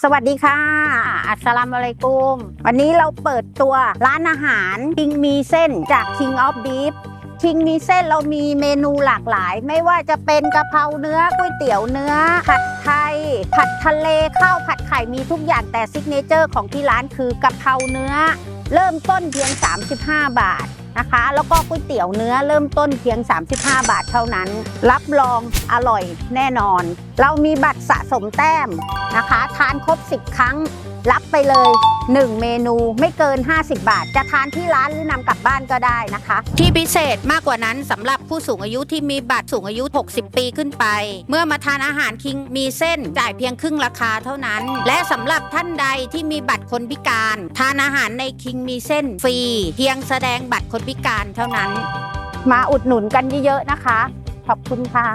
สวัสดีค่ะ อัสลามอะลัยกุม วันนี้เราเปิดตัวร้านอาหารคิงมีเส้นจาก King of Beef คิงมีเส้นเรามีเมนูหลากหลาย ไม่ว่าจะเป็นกะเพราเนื้อก๋วยเตี๋ยวเนื้อ ผัดไทย ผัดทะเลข้าวผัดไข่มีทุกอย่างแต่ซิกเนเจอร์ของที่ร้านคือกะเพราเนื้อ เริ่มต้นเพียง 35 บาท นะคะ แล้วก็ก๋วยเตี๋ยวเนื้อเริ่มต้นเพียง 35 บาทเท่านั้น รับรองอร่อยแน่นอน เรามีบัตรสะสมแต้มนะคะ ทานครบ 10 ครั้ง รับไปเลย 1 เมนูไม่เกิน 50 บาท จะทานที่ร้านหรือนำกลับบ้านก็ได้นะคะ ที่พิเศษมากกว่านั้นสำหรับผู้สูงอายุที่มีบัตรสูงอายุ 60 ปีขึ้นไป เมื่อมาทานอาหารคิงมีเส้นจ่ายเพียงครึ่งราคาเท่านั้น และสำหรับท่านใดที่มีบัตรคนพิการ ทานอาหารในคิงมีเส้นฟรี เพียงแสดงบัตรคนพิการเท่านั้น มาอุดหนุนกันเยอะๆนะคะ ขอบคุณค่ะ